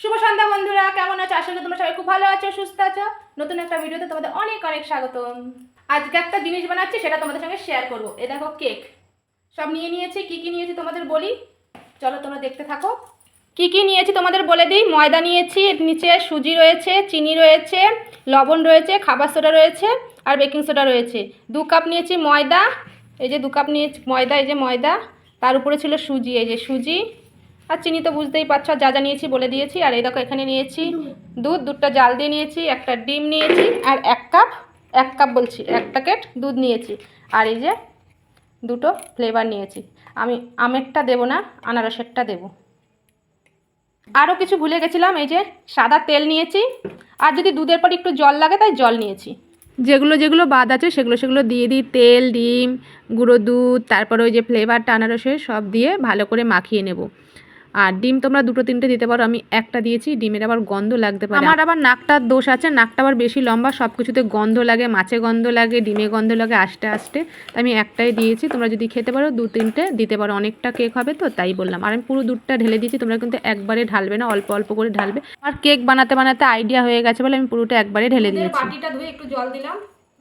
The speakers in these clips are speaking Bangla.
শুভ সন্ধ্যা বন্ধুরা, কেমন আছো? আশা করি তোমরা সবাই খুব ভালো আছো, সুস্থ আছো। নতুন একটা ভিডিওতে তোমাদের অনেক অনেক স্বাগতম। আজকে একটা জিনিস বানাচ্ছি, সেটা তোমাদের সঙ্গে শেয়ার করব। এ দেখো কেক সব নিয়ে নিয়েছি, কি কি নিয়েছি তোমাদের বলি? চলো তোমরা দেখতে থাকো। কি কি নিয়েছি তোমাদের বলে দিই? ময়দা নিয়েছি, নিচে সুজি রয়েছে, চিনি রয়েছে, লবণ রয়েছে, খাবার সোডা রয়েছে, আর বেকিং সোডা রয়েছে। দু কাপ নিয়েছি ময়দা, এই যে দু কাপ নিয়েছি ময়দা, এই যে ময়দা, তার উপরে ছিল সুজি, এই যে সুজি। আর চিনি তো বুঝতেই পারছ, যা যা নিয়েছি বলে দিয়েছি। আর এই দেখো, এখানে নিয়েছি দুধ, দুধটা জাল দিয়ে নিয়েছি, একটা ডিম নিয়েছি, আর এক কাপ এক কাপ বলছি, এক প্যাকেট দুধ নিয়েছি। আর এই যে দুটো ফ্লেভার নিয়েছি। আমি আমেরটা দেবো না, আনারসেরটা দেবো। আরও কিছু ভুলে গেছিলাম, এই যে সাদা তেল নিয়েছি। আর যদি দুধের পর একটু জল লাগে, তাই জল নিয়েছি। যেগুলো যেগুলো বাদ আছে, সেগুলো সেগুলো দিয়ে দিই। তেল, ডিম, গুঁড়ো দুধ, তারপরে ওই যে ফ্লেভারটা আনারসের, সব দিয়ে ভালো করে মাখিয়ে নেব। আর ডিম তোমরা দুটো তিনটে দিতে পারো। আমি একটা দিয়েছি ডিমের আবার গন্ধ লাগতে পারে। আমার আবার নাকটার দোষ আছে নাকটা আবার বেশি লম্বা সব কিছুতে গন্ধ লাগে মাছে গন্ধ লাগে ডিমে গন্ধ লাগে আস্তে আস্তে। আমি একটাই দিয়েছি তোমরা যদি খেতে পারো দু তিনটে দিতে পারো। অনেকটা কেক হবে তো তাই বললাম। আর আমি পুরো দুধটা ঢেলে দিয়েছি তোমরা কিন্তু একবারে ঢালবে না অল্প অল্প করে ঢালবে। আর কেক বানাতে বানাতে আইডিয়া হয়ে গেছে বলে আমি পুরোটা একবারে ঢেলে দিয়েছি। বাটিটা ধুয়ে একটু জল দিলাম।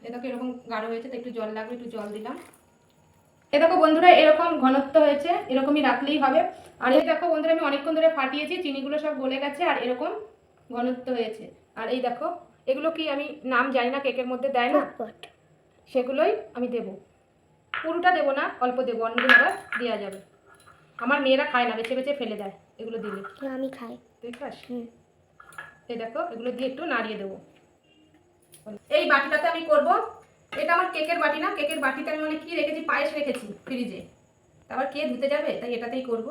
এটাকে এরকম গাঢ় হয়েছে তো একটু জল লাগবে একটু জল দিলাম। এ দেখো বন্ধুরা এরকম ঘনত্ব হয়েছে এরকমই রাখলেই হবে। আর এই দেখো বন্ধুরা আমি অনেকক্ষণ ধরে ফাটিয়েছি চিনিগুলো সব গলে গেছে আর এরকম ঘনত্ব হয়েছে। আর এই দেখো এগুলো কি আমি নাম জানি না কেকের মধ্যে দেয় না? সেগুলোই আমি দেব। পুরোটা দেবো না অল্প দেবো অন্যদিন আবার দেওয়া যাবে। আমার মেয়েরা খায় না বেছে বেছে ফেলে দেয় এগুলো দিলে। আমি খাই। তুই খাস এই দেখো এগুলো দিয়ে একটু নাড়িয়ে দেবো। এই বাটিটাতে আমি করব এটা আমার কেকের বাটি না, কেকের বাটিতে আমি মানে কি রেখেছি, পায়েস রেখেছি ফ্রিজে তারপর কে ধুতে যাবে? তাই এটাতেই করব।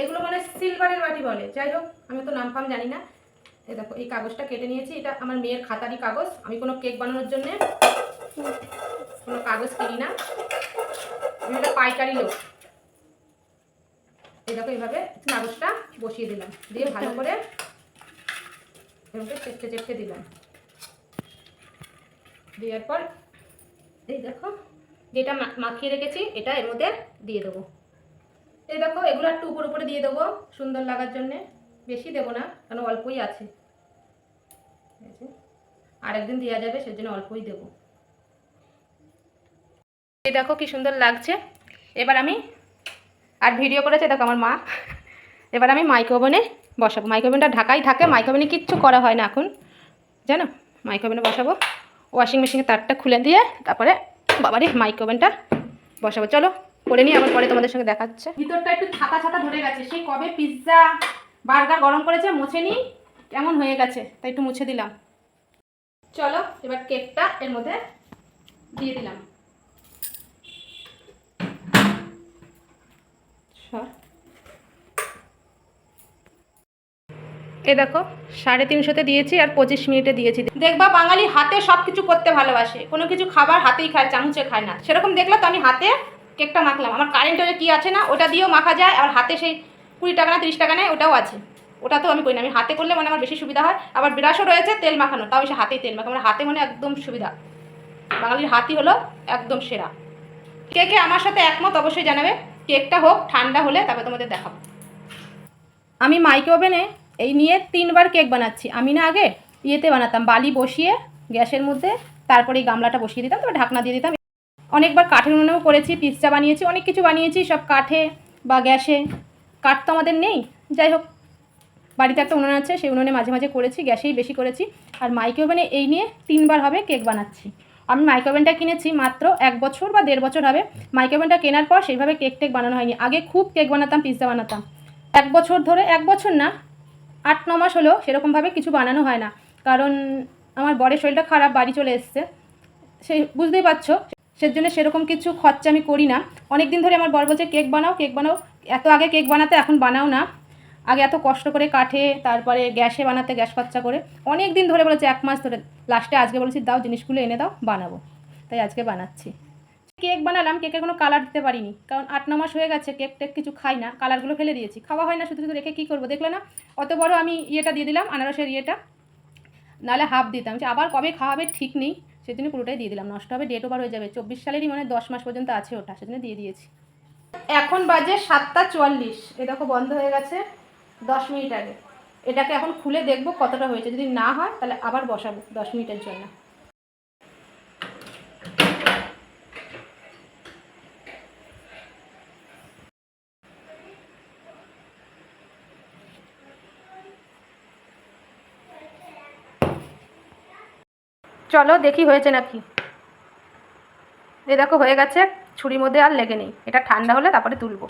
এগুলো মানে সিলভারের বাটি বলে। যাই হোক, আমি তো নাম ফাম জানি না। এই দেখো, এই কাগজটা কেটে নিয়েছি। এটা আমার মেয়ের খাতারই কাগজ। আমি কোনো কেক বানানোর জন্য কোনো কাগজ কিনি না। আমি একটা পাইকারি লোক। এই দেখো এইভাবে কাগজটা বসিয়ে দিলাম। দিয়ে ভালো করে এরকম চেপটে চেপটে দিলাম। দেওয়ার পর, এই দেখো, যেটা মাখিয়ে রেখেছি, এটা এর মধ্যে দিয়ে দেবো। এই দেখো, এগুলো একটু উপর উপরে দিয়ে দেবো, সুন্দর লাগার জন্যে। বেশি দেবো না, কারণ অল্পই আছে। আরেকদিন দেওয়া যাবে, সেজন্য অল্পই দেবো। এই দেখো কি সুন্দর লাগছে। এবার আমি, আর ভিডিও করেছে, দেখো আমার মা। এবার আমি মাইক্রো ওভেনে বসাবো। মাইক্রো ওভেনটা ঢাকাই থাকে মাইক্রো ওভেনে কিচ্ছু করা হয় না এখন। জানো? মাইক্রো ওভেনে বসাবো। ওয়াশিং মেশিনের তারটা খুলে দিয়ে তারপরে বাবারে মাইক্রো ওভেনটা বসাবো। চলো, করে নিই, আবার পরে তোমাদের সঙ্গে দেখাচ্ছে। ভিতরটা একটু ছাতা ছাতা ধরে গেছে। সেই কবে পিৎজা বার্গার গরম করেছে মুছে নিই কেমন হয়ে গেছে? তাই একটু মুছে দিলাম। চলো, এবার কেকটা এর মধ্যে দিয়ে দিলাম সর এ দেখো, সাড়ে তিনশোতে দিয়েছি আর পঁচিশ মিনিটে দিয়েছি। দেখবা, বাঙালি হাতে সব কিছু করতে ভালোবাসে। কোনো কিছু খাবার হাতেই খায়, চামচে খায় না। সেরকম দেখলে তো আমি হাতে কেকটা মাখলাম। আমার কারেন্টের কি আছে না, ওটা দিয়েও মাখা যায়। আর হাতে সেই কুড়ি টাকা না, তিরিশ টাকা নেয়, ওটাও আছে। ওটা তো আমি করি না। আমি হাতে করলে মানে আমার বেশি সুবিধা হয়। আবার বিরাসও রয়েছে তেল মাখানো, তাও সে হাতেই তেল মাখা। আমার হাতে মানে একদম সুবিধা। বাঙালির হাতই হলো একদম সেরা। কে কে আমার সাথে একমত অবশ্যই জানাবে। কেকটা হোক, ঠান্ডা হলে তারপর তোমাদের দেখাবো। আমি মাইক্রো ওভেনে এই নিয়ে তিনবার কেক বানাচ্ছি। আমি না আগে ইয়েতে বানাতাম, বালি বসিয়ে গ্যাসের মধ্যে তারপরে এই গামলাটা বসিয়ে দিতাম, তারপর ঢাকনা দিয়ে দিতাম। অনেকবার কাঠের উনুনেও করেছি, পিৎজা বানিয়েছি, অনেক কিছু বানিয়েছি, সব কাঠে বা গ্যাসে। কাঠ তো আমাদের নেই। যাই হোক, বাড়িতে একটা উনুন আছে, সেই উনুনে মাঝে মাঝে করেছি, গ্যাসেই বেশি করেছি। আর মাইক্রো ওভেনে এই নিয়ে তিনবার হবে কেক বানাচ্ছি। আমি মাইক্রো ওভেনটা কিনেছি মাত্র এক বছর বা দেড় বছর হবে। মাইক্রো ওভেনটা কেনার পর সেইভাবে কেক টেক বানানো হয়নি। আগে খুব কেক বানাতাম, পিৎজা বানাতাম। এক বছর ধরে, এক বছর না আট, ন মাস হলেও সেরকমভাবে কিছু বানানো হয় না। কারণ আমার বরের শরীরটা খারাপ, বাড়ি চলে এসছে। সে বুঝতেই পারছ, সেজন্য সেরকম কিছু খরচা আমি করি না। অনেক দিন ধরে আমার বর বলছে, কেক বানাও কেক বানাও। এত আগে কেক বানাতে, এখন বানাও না। আগে এত কষ্ট করে কাঠে তারপরে গ্যাসে বানাতে, গ্যাস খরচা করে। অনেক দিন ধরে বলেছে, এক মাস ধরে। লাস্টে আজকে বলেছি, দাও জিনিসগুলো এনে দাও, বানাবো। তাই আজকে বানাচ্ছি। কেক বানালাম, কেকের কোনো কালার দিতে পারিনি। কারণ আট, ন মাস হয়ে গেছে, কেক টেক কিছু খাই না কালারগুলো ফেলে দিয়েছি। খাওয়া হয় না, শুধু শুধু রেখে কী করব? দেখলে না, অত বড় আমি ইয়েটা দিয়ে দিলাম, আনারসের ইয়েটা। নাহলে হাফ দিতাম। যে আবার কবে খাওয়াবে ঠিক নেই, সেজন্য পুরোটাই দিয়ে দিলাম। নষ্ট হবে ডেট ওভার হয়ে যাবে। চব্বিশ সালেরই মানে দশ মাস পর্যন্ত আছে ওটা, সেজন্য দিয়ে দিয়েছি। এখন বাজে সাতটা চুয়াল্লিশ। এ দেখো, বন্ধ হয়ে গেছে দশ মিনিট আগে। এটাকে এখন খুলে দেখব কতটা হয়েছে। যদি না হয়, তাহলে আবার বসাবো দশ মিনিটের জন্য। চলো দেখি হয়েছে নাকি। এ দেখো হয়ে গেছে, ছুরির মধ্যে আর লেগে নেই। এটা ঠান্ডা হলে তারপরে তুলবো।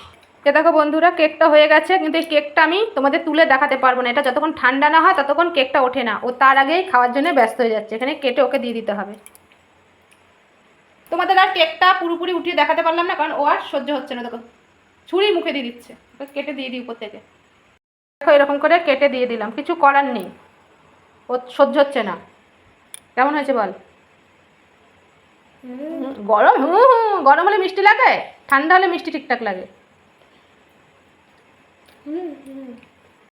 এ দেখো বন্ধুরা, কেকটা হয়ে গেছে, কিন্তু এই কেকটা আমি তোমাদের তুলে দেখাতে পারব না। এটা যতক্ষণ ঠান্ডা না হয়, ততক্ষণ কেকটা ওঠে না। ও তার আগেই খাওয়ার জন্য ব্যস্ত হয়ে যাচ্ছে। এখানে কেটে ওকে দিয়ে দিতে হবে। তোমাদের আর কেকটা পুরোপুরি উঠিয়ে দেখাতে পারলাম না, কারণ ও আর সহ্য হচ্ছে না। দেখো, ছুরি মুখে দিয়ে দিচ্ছে। কেটে দিয়ে দিই উপর থেকে। দেখো এরকম করে কেটে দিয়ে দিলাম। কিছু করার নেই। ও সহ্য হচ্ছে না। কেমন হয়েছে বল? গরম? হুম হুম গরম হলে মিষ্টি লাগে, ঠান্ডা হলে মিষ্টি ঠিকঠাক লাগে। হুম।